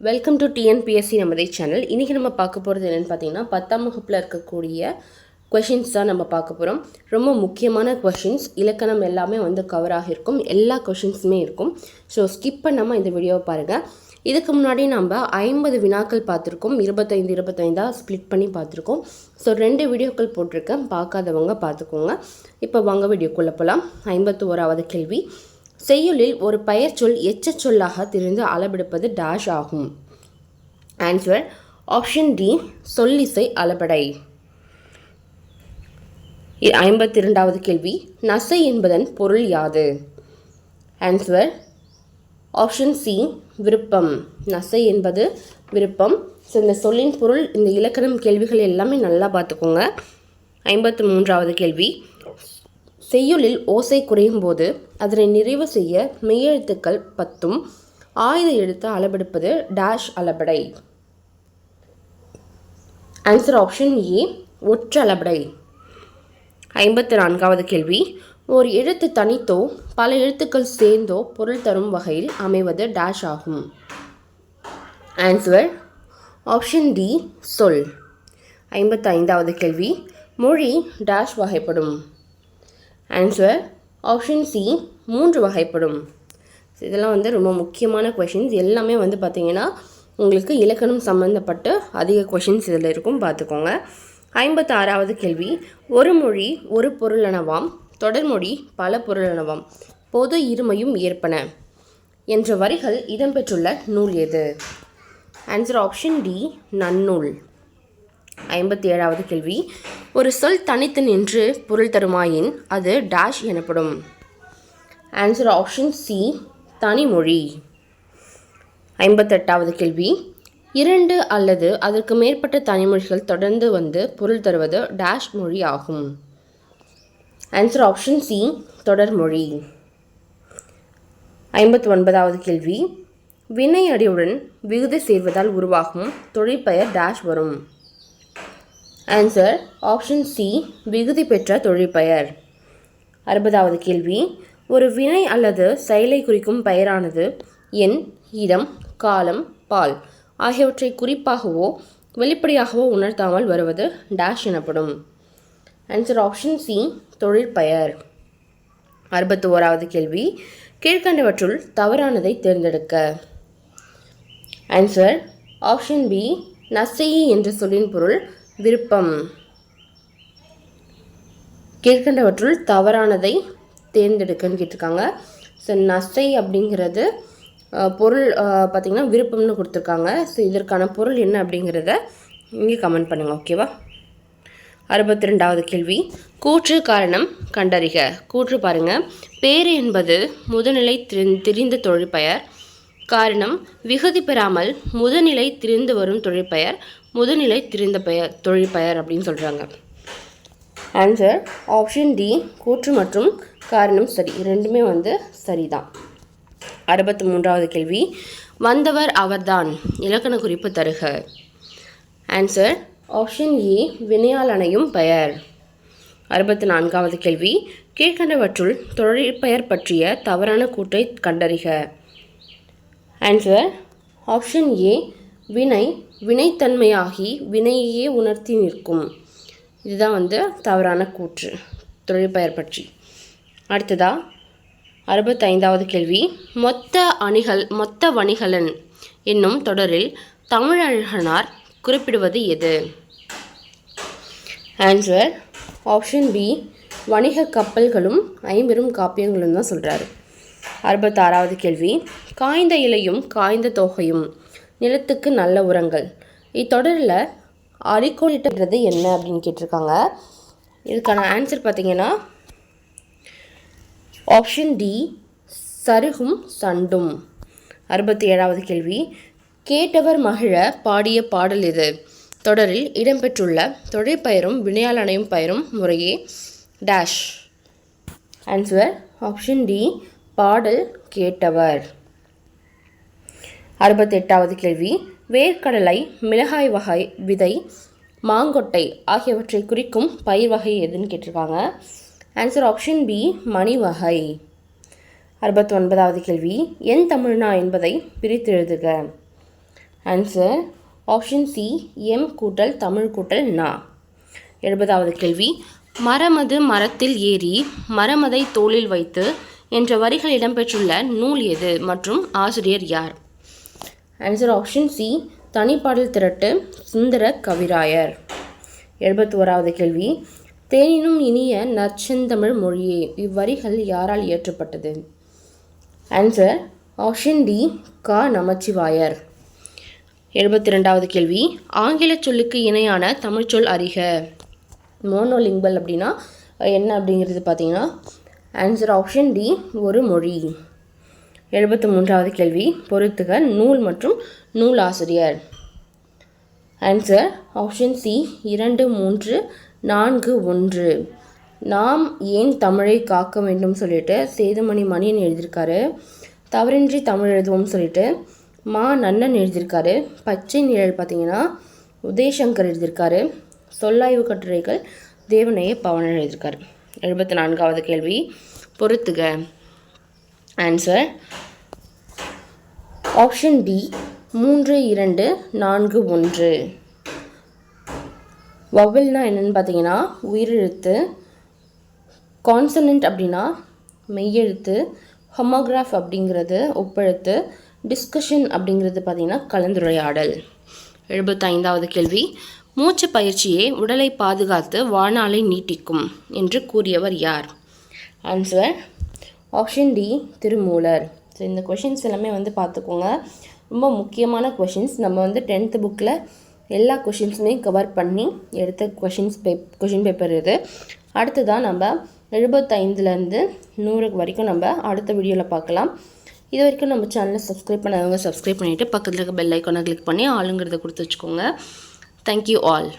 Welcome to TNPSC நமதே channel இன்றைக்கி நம்ம பார்க்க போகிறது என்னென்னு பார்த்தீங்கன்னா பத்தாம் வகுப்பில் இருக்கக்கூடிய கொஷின்ஸ் தான் நம்ம பார்க்க போகிறோம் ரொம்ப முக்கியமான கொஷின்ஸ் இலக்கணம் எல்லாமே வந்து கவர் ஆகியிருக்கும். எல்லா கொஷின்ஸுமே இருக்கும். ஸோ ஸ்கிப் பண்ணாமல் இந்த வீடியோவை பாருங்கள் இதுக்கு முன்னாடி நம்ம ஐம்பது வினாக்கள் பார்த்துருக்கோம். இருபத்தைந்து இருபத்தைந்தாக ஸ்ப்ளிட் பண்ணி பார்த்துருக்கோம். ஸோ ரெண்டு வீடியோக்கள் போட்டிருக்கேன். பார்க்காதவங்க பார்த்துக்கோங்க. இப்போ வாங்க வீடியோக்குள்ளே போகலாம் ஐம்பத்து ஓராவது கேள்வி. செய்யுளில் ஒரு பெயர்ச்சொல் எச்சச் சொல்லாக திரிந்து அளபெடுப்பது டேஷ் ஆகும். ஆன்சர் ஆப்ஷன் டி சொல்லிசை அளபடை ஐம்பத்தி இரண்டாவது கேள்வி நசை என்பதன் பொருள் யாது? ஆன்சர் ஆப்ஷன் சி விருப்பம். நசை என்பது விருப்பம். ஸோ இந்த சொல்லின் பொருள் இந்த இலக்கணம் கேள்விகள் எல்லாமே நல்லா பார்த்துக்கோங்க. ஐம்பத்து மூன்றாவது கேள்வி செய்யுளில் ஓசை குறையும் போது அதனை நிறைவு செய்ய மெய்யெழுத்துக்கள் பத்தும் ஆயுத எழுத்து அளபெடுப்பது டேஷ் அளபடை. ஆன்சர் ஆப்ஷன் ஏ ஒற்றளபடை ஐம்பத்தி நான்காவது கேள்வி. ஒரு எழுத்து தனித்தோ பல எழுத்துக்கள் சேர்ந்தோ பொருள் தரும் வகையில் அமைவது டேஷ் ஆகும். ஆன்சர் ஆப்ஷன் டி சொல். ஐம்பத்தைந்தாவது கேள்வி. மொழி டேஷ் வகைப்படும். ஆன்சர் ஆப்ஷன் சி மூன்று வகைப்படும். இதெல்லாம் வந்து ரொம்ப முக்கியமான கொஷின்ஸ் எல்லாமே வந்து பார்த்திங்கன்னா உங்களுக்கு இலக்கணம் சம்மந்தப்பட்ட அதிக கொஷின்ஸ் இதில் இருக்கும் பார்த்துக்கோங்க ஐம்பத்தாறாவது கேள்வி ஒரு மொழி ஒரு பொருளனவாம் தொடர்மொழி பல பொருளனவாம் பொது இருமையும் ஏற்பன என்ற வரிகள் இடம்பெற்றுள்ள நூல் எது? ஆன்சர் ஆப்ஷன் டி நன்னூல். ஐம்பத்தி ஏழாவது கேள்வி ஒரு சொல் தனித்து நின்று பொருள் தருமாயின் அது டேஷ் எனப்படும். ஆன்சர் ஆப்ஷன் சி தனிமொழி ஐம்பத்தெட்டாவது கேள்வி. இரண்டு அல்லது அதற்கு மேற்பட்ட தனிமொழிகள் தொடர்ந்து வந்து பொருள் தருவது டேஷ் மொழி ஆகும். ஆன்சர் ஆப்ஷன் சி தொடர்மொழி ஐம்பத்தி ஒன்பதாவது கேள்வி. வினை அடியுடன் விகுதி சேர்வதால் உருவாகும் தொழிற்பெயர் டேஷ் வரும். ஆன்சர் ஆப்ஷன் சி விகுதி பெற்ற தொழிற்பெயர். அறுபதாவது கேள்வி. ஒரு வினை அல்லது செயலை குறிக்கும் பெயரானது எண் இடம் காலம் பால். ஆகியவற்றை குறிப்பாகவோ வெளிப்படையாகவோ உணர்த்தாமல் வருவது டேஷ் எனப்படும். ஆன்சர் ஆப்ஷன் சி தொழிற்பெயர். அறுபத்தி ஓராவது கேள்வி. கீழ்கண்டவற்றுள் தவறானதை தேர்ந்தெடுக்க. ஆன்சர் ஆப்ஷன் பி நசையி என்ற சொல்லின் பொருள் விருப்பம். கீழ்கண்டவற்றுள் தவறானதை தேர்ந்தெடுக்கன்னு கேட்டிருக்காங்க. ஸோ நசை அப்படிங்கிறது பொருள் பார்த்திங்கன்னா விருப்பம்னு கொடுத்துருக்காங்க. ஸோ இதற்கான பொருள் என்ன அப்படிங்கிறத இங்கே கமெண்ட் பண்ணுங்கள் ஓகேவா அறுபத்தி ரெண்டாவது கேள்வி. கூற்று காரணம் கண்டறிக. கூற்று பாருங்கள் பேர் என்பது முதுநிலை திரி- திரிந்த தொழிற்பெயர். காரணம் விகுதி பெறாமல் முதுநிலை திரிந்து வரும் தொழிற்பெயர். முதுநிலை திரிந்த பெயர் தொழிற்பெயர் அப்படின்னு சொல்கிறாங்க ஆன்சர் ஆப்ஷன் டி கூற்று மற்றும் காரணம் சரி. ரெண்டுமே வந்து சரிதான். அறுபத்தி மூன்றாவது கேள்வி. வந்தவர் அவர்தான். இலக்கண குறிப்பு தருக. ஆன்சர் ஆப்ஷன் ஏ வினையாளனையும் அணையும் பெயர். அறுபத்தி நான்காவது கேள்வி. கீழ்கண்டவற்றுள் தொழிற்பெயர் பற்றிய தவறான கூற்றை கண்டறிக. ஆன்சர் ஆப்ஷன் ஏ வினை வினைத்தன்மையாகி வினையையே உணர்த்தி நிற்கும். இதுதான் வந்து தவறான கூற்று. தொழிற்பெயர் பற்றி. அடுத்ததா அறுபத்தைந்தாவது கேள்வி. மொத்த அணிகள் மொத்த வணிகலன் என்னும் தொடரில் தமிழழகனார் குறிப்பிடுவது எது? ஆன்சர் ஆப்ஷன் பி வணிக கப்பல்களும் ஐம்பெரும் காப்பியங்களும் தான் சொல்கிறாரு அறுபத்தாறாவது கேள்வி. காய்ந்த இலையும் காய்ந்த தொகையும் நிலத்துக்கு நல்ல உரங்கள். இத்தொடரில் அடிக்கோடிட்டது என்ன அப்படின்னு கேட்டிருக்காங்க. இதுக்கான ஆன்சர் பார்த்தீங்கன்னா ஆப்ஷன் டி சருகும் சண்டும். அறுபத்தி ஏழாவது கேள்வி. கேட்டவர் மகிழ பாடிய பாடல் இது தொடரில் இடம்பெற்றுள்ள தொழிற்பெயரும் வினையாளனையும் பெயரும் முறையே டேஷ் ஆன்சர் ஆப்ஷன் டி பாடல் கேட்டவர். அறுபத்தெட்டாவது கேள்வி. வேர்க்கடலை மிளகாய் வகை விதை மாங்கொட்டை ஆகியவற்றை குறிக்கும் பயிர் வகை எதுன்னு கேட்டிருக்காங்க. ஆன்சர் ஆப்ஷன் பி மணி வகை. அறுபத்தி ஒன்பதாவது கேள்வி. என் தமிழ்னா என்பதை பிரித்து எழுதுக. ஆன்சர் ஆப்ஷன் சி எம் கூட்டல் தமிழ் கூட்டல் நா. எழுபதாவது கேள்வி. மரமது மரத்தில் ஏறி மரமதை தோளில் வைத்து என்ற வரிகள் இடம்பெற்றுள்ள நூல் எது மற்றும் ஆசிரியர் யார்? ஆன்சர் ஆப்ஷன் சி தனிப்பாடல் திரட்டு சுந்தர கவிராயர். எழுபத்தி ஓராவது கேள்வி. தேனினும் இனிய நற்செந்தமிழ் மொழியே இவ்வரிகள் யாரால் இயற்றப்பட்டது? ஆன்சர் ஆப்ஷன் டி க. நமச்சிவாயர். எழுபத்தி ரெண்டாவது கேள்வி. ஆங்கில சொல்லுக்கு இணையான தமிழ்ச்சொல் அறிக. மோனோலிங்குவல் அப்படின்னா என்ன அப்படிங்கிறது பார்த்தீங்கன்னா ஆன்சர் ஆப்ஷன் டி ஒரு மொழி. எழுபத்து மூன்றாவது கேள்வி. பொருத்துக நூல் மற்றும் நூல் ஆசிரியர் ஆன்சர் ஆப்ஷன் சி இரண்டு மூன்று நான்கு ஒன்று. நாம் ஏன் தமிழை காக்க வேண்டும் சொல்லிட்டு சேதுமணி மணியன் எழுதியிருக்காரு. தவறின்றி தமிழ் எழுதுவோம் சொல்லிட்டு மா நன்னன் எழுதியிருக்காரு. பச்சை நிழல் பார்த்தீங்கன்னா உதயசங்கர் எழுதியிருக்காரு. சொல்லாய்வு கட்டுரைகள் தேவனைய பவனன் எழுதியிருக்காரு. எழுபத்தி நான்காவது கேள்வி பொறுத்துக. ஆன்சர் ஆப்ஷன் டி மூன்று இரண்டு நான்கு ஒன்று. வவல்னா என்னென்னு பார்த்தீங்கன்னா உயிரெழுத்து. கான்சனன்ட் அப்படின்னா மெய்யெழுத்து. ஹொமோகிராஃப் அப்படிங்கிறது ஒப்பெழுத்து. டிஸ்கஷன் அப்படிங்கிறது பார்த்தீங்கன்னா கலந்துரையாடல். எழுபத்தைந்தாவது கேள்வி. மூச்சு பயிற்சியே உடலை பாதுகாத்து வாழ்நாளை நீட்டிக்கும் என்று கூறியவர் யார்? Answer option D Thirumoolar. So இந்த கொஷின்ஸ் எல்லாமே வந்து பார்த்துக்கோங்க. ரொம்ப முக்கியமான கொஷின்ஸ் நம்ம வந்து டென்த்து புக்கில் எல்லா கொஷின்ஸுமே கவர் பண்ணி எடுத்த கொஷின்ஸ் பேப் கொஷின் பேப்பர் இது. அடுத்ததாக நம்ம எழுபத்தைந்துலேருந்து நூறு வரைக்கும் நம்ம அடுத்த வீடியோவில் பார்க்கலாம். இது வரைக்கும் நம்ம சேனலை சப்ஸ்கிரைப் பண்ணாதவங்க சப்ஸ்கிரைப் பண்ணிவிட்டு பக்கத்தில் இருக்க பெல் ஐக்கானை கிளிக் பண்ணி ஆளுங்கிறத கொடுத்து வச்சுக்கோங்க. Thank you all